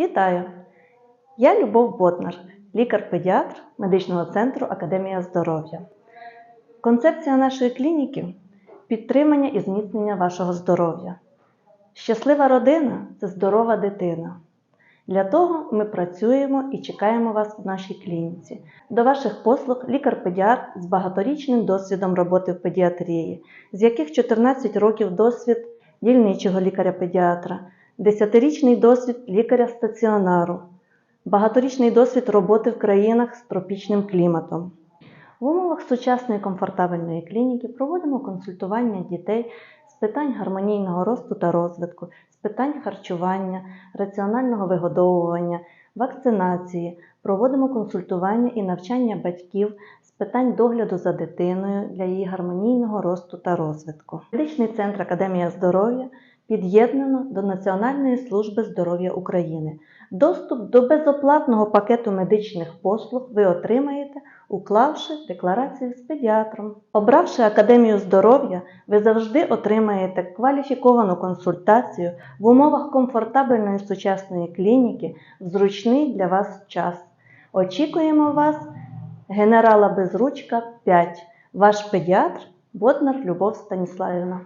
Вітаю! Я Любов Ботнар, лікар-педіатр медичного центру Академія здоров'я. Концепція нашої клініки підтримання і зміцнення вашого здоров'я. Щаслива родина це здорова дитина. Для того ми працюємо і чекаємо вас в нашій клініці. До ваших послуг лікар-педіатр з багаторічним досвідом роботи в педіатрії, з яких 14 років досвід дільничого лікаря-педіатра, 10-річний досвід лікаря стаціонару, багаторічний досвід роботи в країнах з тропічним кліматом. В умовах сучасної комфортабельної клініки проводимо консультування дітей з питань гармонійного росту та розвитку, з питань харчування, раціонального вигодовування, вакцинації, проводимо консультування і навчання батьків з питань догляду за дитиною для її гармонійного росту та розвитку. Медичний центр Академія здоров'я під'єднано до Національної служби здоров'я України. Доступ до безоплатного пакету медичних послуг ви отримаєте, уклавши декларацію з педіатром. Обравши Академію здоров'я, ви завжди отримаєте кваліфіковану консультацію в умовах комфортабельної сучасної клініки в зручний для вас час. Очікуємо вас, генерала Безручка 5, ваш педіатр Боднар Любов Станіславівна.